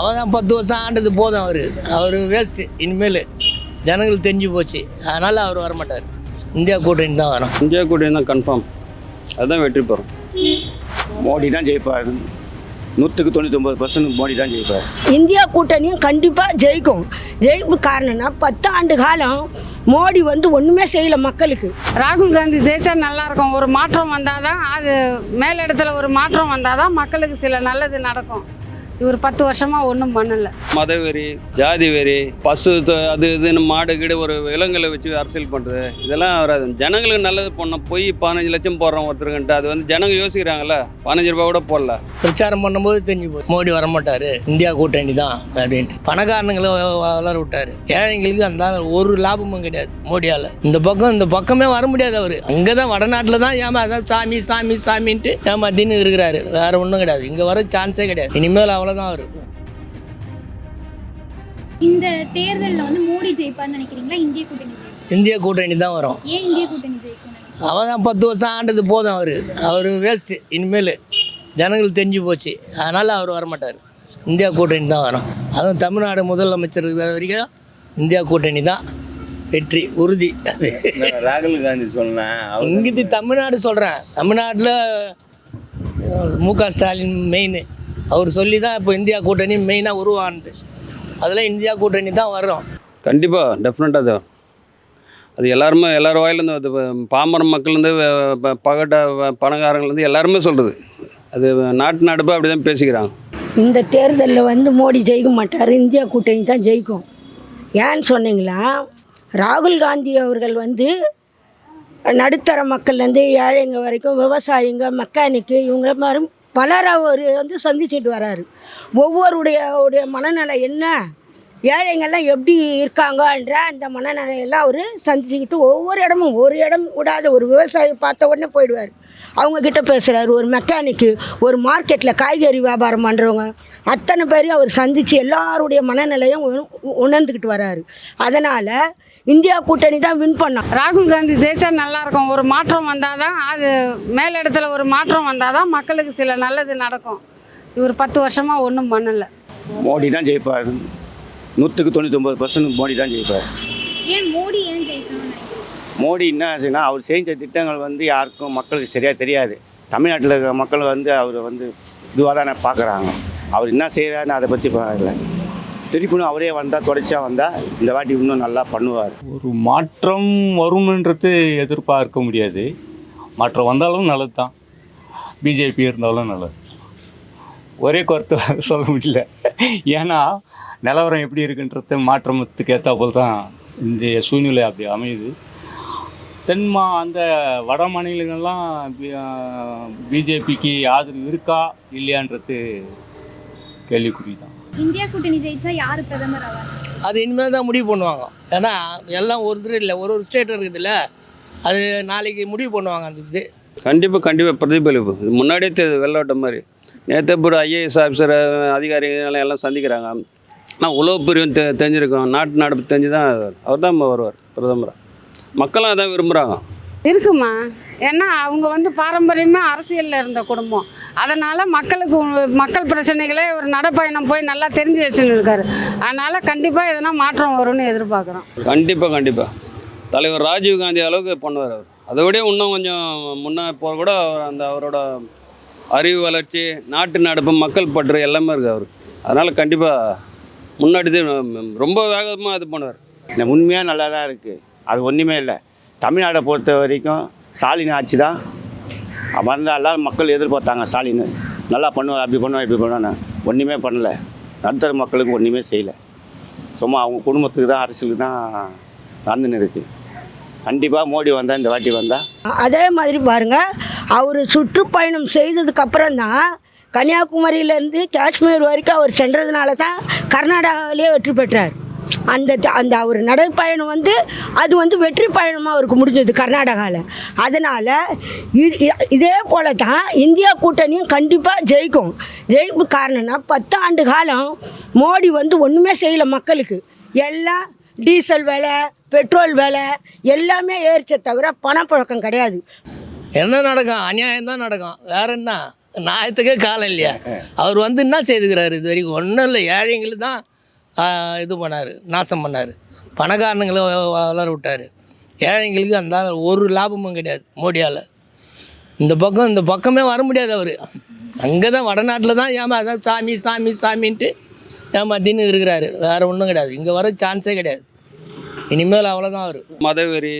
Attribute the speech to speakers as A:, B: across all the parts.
A: அவன் தான் பத்து வருஷம் ஆண்டது போதும் அவர். அவர் வேஸ்ட்டு இனிமேல் ஜனங்களுக்கு தெரிஞ்சு போச்சு. அதனால் அவர் வரமாட்டார். இந்தியா கூட்டணி தான் வரும்
B: இந்தியா கூட்டணி தான் கன்ஃபார்ம் அதுதான் வெற்றி பெறும்.
C: மோடி தான் ஜெயிப்பார். நூற்றுக்கு தொண்ணூத்தொம்பது பர்சன்ட் மோடி தான் ஜெயிப்பார்.
D: இந்தியா கூட்டணியும் கண்டிப்பாக ஜெயிக்கும். ஜெயிப்பு காரணம்னா பத்து ஆண்டு காலம் மோடி வந்து ஒன்றுமே செய்யலை மக்களுக்கு.
E: ராகுல் காந்தி ஜெயிச்சா நல்லா இருக்கும் ஒரு மாற்றம் வந்தாதான் அது மேலிடத்துல ஒரு மாற்றம் வந்தாதான் மக்களுக்கு சில நல்லது நடக்கும். இவர் பத்து வருஷமா ஒன்றும் பண்ணல.
B: மத வெறி ஜாதி வெறி பசு அது இதுன்னு மாடு கீடு ஒரு விலங்குகளை வச்சு அரசியல் பண்ணுறது இதெல்லாம் வராது. ஜனங்களுக்கு நல்லது பண்ணோம் போய் பதினஞ்சு லட்சம் போடுறோம் ஒருத்தருக்குன்ட்டு. அது வந்து ஜனங்க யோசிக்கிறாங்கல்ல. பதினஞ்சு ரூபா கூட போடல.
A: பிரச்சாரம் பண்ணும்போது தெரிஞ்சு போச்சு. மோடி வரமாட்டார். இந்தியா கூட்டணி தான் அப்படின்ட்டு. பணக்காரனுங்களை வளர விட்டாரு. ஏழைங்களுக்கு அந்த ஒரு லாபமும் கிடையாது மோடியால். இந்த பக்கம் இந்த பக்கமே வர முடியாது அவர். அங்கே தான் வடநாட்டில் தான் ஏமா அதான் சாமி சாமி சாமின்ட்டு ஏமாத்தின்னு இருக்கிறாரு. வேற ஒன்றும் கிடையாது. இங்கே வர சான்ஸே கிடையாது. இனிமேல் அவ்வளோதான் அவர்
F: இந்த தேர்தலில் வந்து மோடி ஜெயிப்பார்னு நினைக்கிறீங்களா? இந்திய கூட்டணி
A: இந்தியா கூட்டணி தான் வரும்.
F: ஏன் இந்திய கூட்டணி?
A: அவன் தான் பத்து வருஷம் ஆண்டது போதும் அவர். அவர் வேஸ்ட்டு இனிமேல் ஜனங்களுக்கு தெரிஞ்சு போச்சு. அதனால் அவர் வரமாட்டார். இந்தியா கூட்டணி தான் வரும். அதுவும் தமிழ்நாடு முதலமைச்சர் இருக்கிற வரைக்கும் இந்தியா கூட்டணி தான் வெற்றி உறுதி.
C: ராகுல் காந்தி சொன்னேன்
A: இங்கிட்டு தமிழ்நாடு சொல்கிறேன் தமிழ்நாட்டில் மு க ஸ்டாலின் மெயின் அவர் சொல்லி தான் இப்போ இந்தியா கூட்டணி மெயினாக உருவானது. அதில் இந்தியா கூட்டணி தான் வரும்
B: கண்டிப்பாக டெஃபினட்டாக அது அது எல்லாருமே எல்லார் வாயிலேருந்து அது பாமர மக்கள்லேருந்து பகட்ட பணக்காரங்கள்லேருந்து எல்லாருமே சொல்கிறது அது நாட்டு நடப்பு அப்படி தான் பேசிக்கிறாங்க.
D: இந்த தேர்தலில் வந்து மோடி ஜெயிக்க மாட்டார் இந்தியா கூட்டணி தான் ஜெயிக்கும். ஏன்னு சொன்னீங்களா? ராகுல் காந்தி அவர்கள் வந்து நடுத்தர மக்கள்லேருந்து ஏழைங்க வரைக்கும் விவசாயிங்க மெக்கானிக்கு இவங்க மாதிரி பலரை அவர் வந்து சந்திச்சுட்டு வராரு. ஒவ்வொருடைய உடைய மனநிலை என்ன? ஏழைங்கள்லாம் எப்படி இருக்காங்கன்ற அந்த மனநிலையெல்லாம் அவர் சந்திச்சுக்கிட்டு ஒவ்வொரு இடமும் ஒரு இடம் விடாத ஒரு விவசாயி பார்த்த உடனே போயிடுவார். அவங்கக்கிட்ட பேசுகிறாரு ஒரு மெக்கானிக்கு ஒரு மார்க்கெட்டில் காய்கறி வியாபாரம் பண்ணுறவங்க அத்தனை பேரையும் அவர் சந்தித்து எல்லாருடைய மனநிலையும் உணர்ந்துக்கிட்டு வராரு. அதனால் இந்தியா கூட்டணி தான் வின் பண்ணோம்
E: ராகுல் காந்தி ஜெயிச்சா நல்லா இருக்கும் ஒரு மாற்றம் வந்தாதான் அது மேலிடத்துல ஒரு மாற்றம் வந்தாதான் மக்களுக்கு சில நல்லது நடக்கும். இவர் பத்து வருஷமா ஒன்றும் பண்ணல.
C: மோடி தான் ஜெயிப்பார். நூற்றுக்கு தொண்ணூத்தொம்பது பர்சன்ட் மோடி தான் ஜெயிப்பார்.
F: ஏன் மோடி ஏன்
C: மோடி என்ன ஆச்சுன்னா அவர் செஞ்ச திட்டங்கள் வந்து யாருக்கும் மக்களுக்கு சரியாக தெரியாது. தமிழ்நாட்டில் இருக்கிற மக்கள் வந்து அவர் வந்து இதுவாக தானே பார்க்குறாங்க. அவர் என்ன செய்கிறாருன்னு அதை பற்றி பார்க்கல திருப்பினும் அவரே வந்தால் தொடர்ச்சியாக வந்தால் இந்த வாட்டி இன்னும் நல்லா பண்ணுவார்.
G: ஒரு மாற்றம் வரும்ன்றது எதிர்பார்க்க முடியாது. மாற்றம் வந்தாலும் நல்லது தான் பிஜேபி இருந்தாலும் நல்லது. ஒரே கருத்து சொல்ல முடியல. ஏன்னா நிலவரம் எப்படி இருக்குன்றது மாற்றத்துக்கு ஏற்ற போல் தான் இந்த சூழ்நிலை அப்படி அமையுது. தென்மா அந்த வட மாநிலங்கள்லாம் பிஜேபிக்கு ஆதரவு இருக்கா இல்லையான்றது கேள்விக்குறி தான்
F: இந்தியா கூட்டணி ஜெயிச்சா யாரு பிரதமர் ஆவார்?
A: அது இனிமேல் தான் முடிவு பண்ணுவாங்க. ஏன்னா எல்லாம் ஒருத்தர் இல்லை. ஒரு ஒரு ஸ்டேட் இருக்குதுல்ல. அது நாளைக்கு முடிவு பண்ணுவாங்க அந்த இது.
B: கண்டிப்பாக கண்டிப்பாக பிரதிபலிப்பு இது முன்னாடியே தெரியுது வெள்ளோட்டம் மாதிரி. நேற்று ஒரு ஐஏஎஸ் ஆஃபீஸர் அதிகாரிகள் எல்லாம் சந்திக்கிறாங்க. ஆனால் உளவு பிரிவும் தெ தெரிஞ்சிருக்கோம். நாட்டு நடப்பு தெரிஞ்சு தான் அவர் தான் வருவார் பிரதமர். மக்களும் அதான் விரும்புகிறாங்க
E: இருக்குமா? ஏன்னா அவங்க வந்து பாரம்பரியமாக அரசியலில் இருந்த குடும்பம். அதனால் மக்களுக்கு மக்கள் பிரச்சனைகளே ஒரு நடைப்பயணம் போய் நல்லா தெரிஞ்சு வச்சுன்னு இருக்காரு. அதனால் கண்டிப்பாக எதனா மாற்றம் வரும்னு எதிர்பார்க்குறோம்.
B: கண்டிப்பாக கண்டிப்பாக தலைவர் ராஜீவ் காந்தி அளவுக்கு பண்ணுவார் அவர். அதை விட இன்னும் கொஞ்சம் முன்னே போக கூட அவர் அந்த அவரோட அறிவு வளர்ச்சி நாட்டு நடப்பு மக்கள் பற்று எல்லாமே இருக்குது அவருக்கு. அதனால் கண்டிப்பாக முன்னாடி தான் ரொம்ப வேகமாக இது பண்ணுவார்.
C: இந்த உண்மையாக நல்லா தான் இருக்குது அது ஒன்றுமே இல்லை. தமிழ்நாட்டை பொறுத்த வரைக்கும் ஸ்டாலின் ஆட்சி தான். வந்தால் எல்லாரும் மக்கள் எதிர்பார்த்தாங்க ஸ்டாலின் நல்லா பண்ணுவேன் அப்படி பண்ணுவேன் இப்படி பண்ணுவான்னு. ஒன்றுமே பண்ணலை. நடுத்தர மக்களுக்கு ஒன்றுமே செய்யலை. சும்மா அவங்க குடும்பத்துக்கு தான் அரசியலுக்கு தான் நடந்துன்னு இருக்குது கண்டிப்பாக மோடி வந்தால் இந்த வாட்டி வந்தால்
D: அதே மாதிரி பாருங்கள் அவர் சுற்றுப்பயணம் செய்ததுக்கப்புறம் தான் கன்னியாகுமரியிலேருந்து காஷ்மீர் வரைக்கும் அவர் சென்றதுனால தான் கர்நாடகாவிலேயே வெற்றி பெற்றார். அந்த த- அந்த அவர் நடைப்பயணம் வந்து அது வந்து வெற்றி பயணமாக அவருக்கு முடிஞ்சது கர்நாடகாவில் அதனால் இதே போல தான் இந்தியா கூட்டணியும் கண்டிப்பாக ஜெயிக்கும். ஜெயிப்பு காரணம்னா பத்து ஆண்டு காலம் மோடி வந்து ஒன்றுமே செய்யலை மக்களுக்கு. எல்லாம் டீசல் விலை பெட்ரோல் விலை எல்லாமே ஏறிச்சே தவிர பணப்புழக்கம் கிடையாது.
A: என்ன நடக்கும்? அநியாயம் தான் நடக்கும். வேற என்ன? நாயத்துக்கே காலம் இல்லையா? அவர் வந்து என்ன செய்துக்கிறாரு? இது வரைக்கும் ஒன்றும் இல்லை. ஏழைங்களுக்கு தான் இது பண்ணார். நாசம் பண்ணார். பணக்காரனுங்களை வளர விட்டார். ஏழைங்களுக்கு அந்த ஒரு லாபமும் கிடையாது மோடியால். இந்த பக்கம் இந்த பக்கமே வர முடியாது அவர். அங்கே தான் வடநாட்டில் தான் ஏமா அதான் சாமி சாமி சாமின்ட்டு ஏமாத்தின்னு இருக்கிறாரு. வேறு ஒன்றும் கிடையாது. இங்கே வர சான்ஸே கிடையாது. இனிமேல் அவ்வளோதான் அவர்.
B: மதவெறி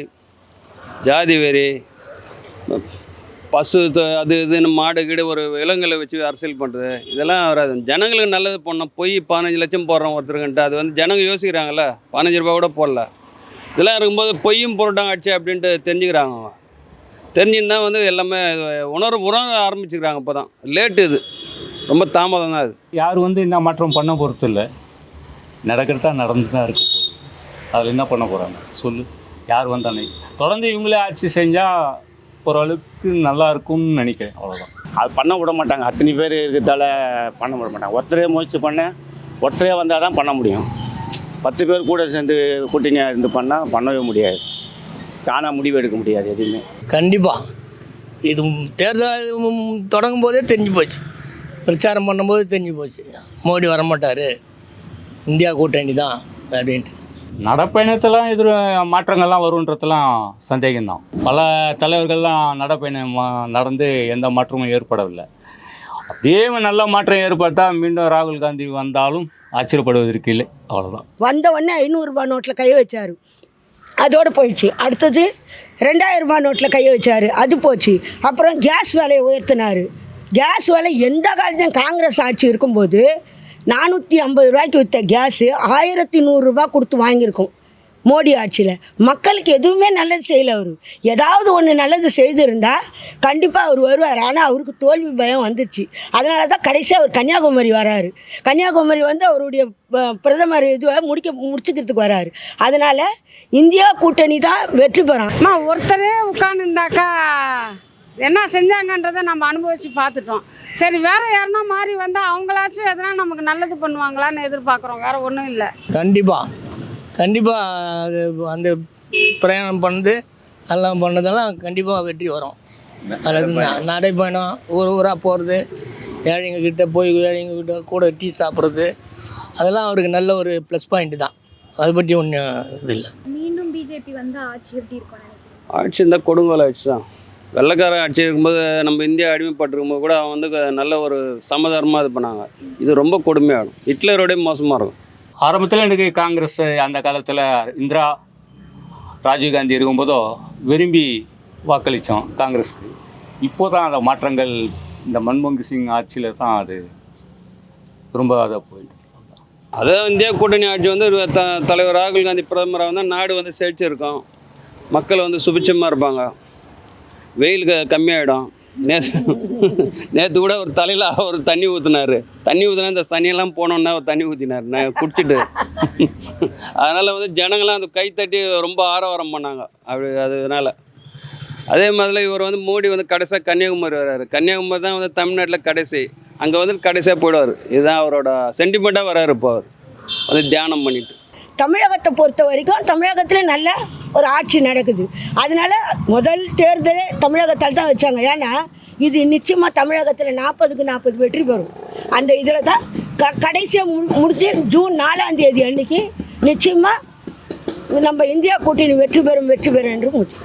B: ஜாதி வெறி பசு த- அது இதுன்னு மாடு கீடு ஒரு விலங்குகளை வச்சு அரசியல் பண்ணுறது இதெல்லாம் வராது. ஜனங்களுக்கு நல்லது பண்ணோம் போய் பதினஞ்சு லட்சம் போடுறோம் ஒருத்தருக்கிட்ட அது வந்து ஜனங்க யோசிக்கிறாங்கல்ல பதினஞ்சு ரூபா கூட போடல. இதெல்லாம் இருக்கும்போது பொய்யும் புரட்டாங்க ஆச்சு அப்படின்ட்டு தெரிஞ்சுக்கிறாங்க அவங்க. தெரிஞ்சுன்னா வந்து எல்லாமே உணர்வு உணர ஆரம்பிச்சுக்கிறாங்க இப்போ தான் லேட்டு இது. ரொம்ப தாமதம் தான் அது
G: யார் வந்து என்ன மாற்றம் பண்ண பொறுத்து இல்லை. நடக்கிறதா நடந்து தான் இருக்க போகுது அதில் என்ன பண்ண போகிறாங்க சொல்லு. யார் வந்தானே தொடர்ந்து இவங்களே ஆட்சி செஞ்சால் ஓரளவுக்கு நல்லா இருக்கும்னு நினைக்கிறேன் அவ்வளோதான்
C: அது பண்ண விட மாட்டாங்க. அத்தனை பேர் இருக்கிறதால பண்ண விட மாட்டாங்க. ஒருத்தரே முயற்சி பண்ண ஒருத்தரே வந்தால் தான் பண்ண முடியும். பத்து பேர் கூட சேர்ந்து கூட்டணியாக இருந்து பண்ணால் பண்ணவே முடியாது. தானாக முடிவு எடுக்க முடியாது எதுவுமே.
A: கண்டிப்பாக இது தேர்தல் தொடங்கும் போதே தெரிஞ்சு போச்சு. பிரச்சாரம் பண்ணும்போது தெரிஞ்சு போச்சு. மோடி வரமாட்டார். இந்தியா கூட்டணி தான் அப்படின்ட்டு.
G: நடப்பயணத்தெல்லாம் எதிர் மாற்றங்கள்லாம் வருன்றதெல்லாம் சந்தேகம்தான். பல தலைவர்கள்லாம் நடைப்பயணம் நடந்து எந்த மாற்றமும் ஏற்படவில்லை. அதே நல்ல மாற்றம் ஏற்பட்டால் மீண்டும் ராகுல் காந்தி வந்தாலும் ஆச்சரியப்படுவதற்கு இல்லை. அவ்வளோதான்
D: வந்த உடனே ஐநூறுரூபா நோட்டில் கை வச்சார். அதோடு போயிடுச்சு. அடுத்தது ரெண்டாயிரம் ரூபாய் நோட்டில் கை வச்சார். அது போச்சு. அப்புறம் கேஸ் விலையை உயர்த்தினார். கேஸ் விலை எந்த காலத்தையும் காங்கிரஸ் ஆட்சி இருக்கும்போது நானூற்றி ஐம்பது ரூபாய்க்கு விற்ற கேஸு ஆயிரத்தி நூறுரூபா கொடுத்து வாங்கியிருக்கோம். மோடி ஆட்சியில். மக்களுக்கு எதுவுமே நல்லது செய்யலை அவர். ஏதாவது ஒன்று நல்லது செய்திருந்தா கண்டிப்பாக அவர் வருவார். ஆனால் அவருக்கு தோல்வி பயம் வந்துடுச்சு அதனால தான் கடைசியாக அவர் கன்னியாகுமரி வராரு. கன்னியாகுமரி வந்து அவருடைய ப- பிரதமர் இதுவை முடிக்க முடிச்சுக்கிறதுக்கு வராரு. அதனால் இந்தியா கூட்டணி தான் வெற்றி பெறும்
E: அம்மா ஒருத்தரே உட்காந்துருந்தாக்கா என்ன செஞ்சாங்கன்றதை நம்ம அனுபவித்து பார்த்துட்டோம். சரி வேற யாருன்னா மாறி வந்தால் அவங்களாச்சும் எதனா நமக்கு நல்லது பண்ணுவாங்களான்னு எதிர்பார்க்குறோம். வேற ஒன்றும் இல்லை.
A: கண்டிப்பாக கண்டிப்பாக அது அந்த பிரயாணம் பண்ணது எல்லாம் பண்ணதெல்லாம் கண்டிப்பாக வெற்றி வரும். அல்லது ந- நடைப்பயணம் ஊர் ஊராக போகிறது ஏழைங்க கிட்ட போய் ஏழைங்க கிட்ட கூட டீ சாப்பிட்றது அதெல்லாம் அவருக்கு நல்ல ஒரு ப்ளஸ் பாயிண்ட் தான். அதை பற்றி ஒன்றும் இது இல்லை.
F: மீண்டும் பிஜேபி வந்து ஆட்சி எப்படி இருக்கும்
B: ஆட்சி இருந்தால் கொடுங்கோல் ஆட்சி தான் வெள்ளைக்காரன் ஆட்சி இருக்கும்போது நம்ம இந்தியா அடிமைப்பட்டிருக்கும்போது கூட அவன் வந்து நல்ல ஒரு சமதர்மமாக இது பண்ணாங்க. இது ரொம்ப கொடுமையாகும். ஹிட்லரோடய மோசமாக இருக்கும்.
G: ஆரம்பத்தில் எனக்கு காங்கிரஸ் அந்த காலத்தில் இந்திரா ராஜீவ்காந்தி இருக்கும்போதோ விரும்பி வாக்களித்தோம் காங்கிரஸுக்கு. இப்போ தான் அந்த மாற்றங்கள் இந்த மன்மோகன் சிங் ஆட்சியில் தான் அது ரொம்ப அதை போயிடுது
B: அதான் இந்தியா கூட்டணி ஆட்சி வந்து த தலைவர் ராகுல் காந்தி பிரதமராக வந்தால் நாடு வந்து செழிச்சிருக்கும். மக்கள் வந்து சுபிட்சமாக இருப்பாங்க. வெயில் க கம்மியாயிடும். நேற்று நேற்று கூட ஒரு தலையில் அவர் தண்ணி ஊற்றினார் தண்ணி ஊற்றினா இந்த தண்ணியெல்லாம் போனோன்னா அவர் தண்ணி ஊற்றினார் நான் குடிச்சிட்டு. அதனால் வந்து ஜனங்கள்லாம் அந்த கை தட்டி ரொம்ப ஆரவாரம் பண்ணாங்க. அப்படி அதனால். அதே மாதிரி இவர் வந்து மோடி வந்து கடைசியாக கன்னியாகுமரி வர்றாரு கன்னியாகுமரி தான் வந்து தமிழ்நாட்டில் கடைசி. அங்கே வந்து கடைசியாக போயிடுவார். இதுதான் அவரோட சென்டிமெண்ட்டாக வர்றாரு இப்போ அவர். வந்து தியானம் பண்ணிட்டு.
D: தமிழகத்தை பொறுத்த வரைக்கும் தமிழகத்தில் நல்ல ஒரு ஆட்சி நடக்குது. அதனால் முதல் தேர்தலே தமிழகத்தால் தான் வச்சாங்க. ஏன்னா இது நிச்சயமாக தமிழகத்தில் நாற்பதுக்கு நாற்பது வெற்றி பெறும். அந்த இதில் தான் க கடைசியாக மு முடிஞ்சு ஜூன் நாலாம் தேதி அன்னைக்கு நிச்சயமாக நம்ம இந்தியா கூட்டணி வெற்றி பெறும் வெற்றி பெறும் என்று முடிச்சு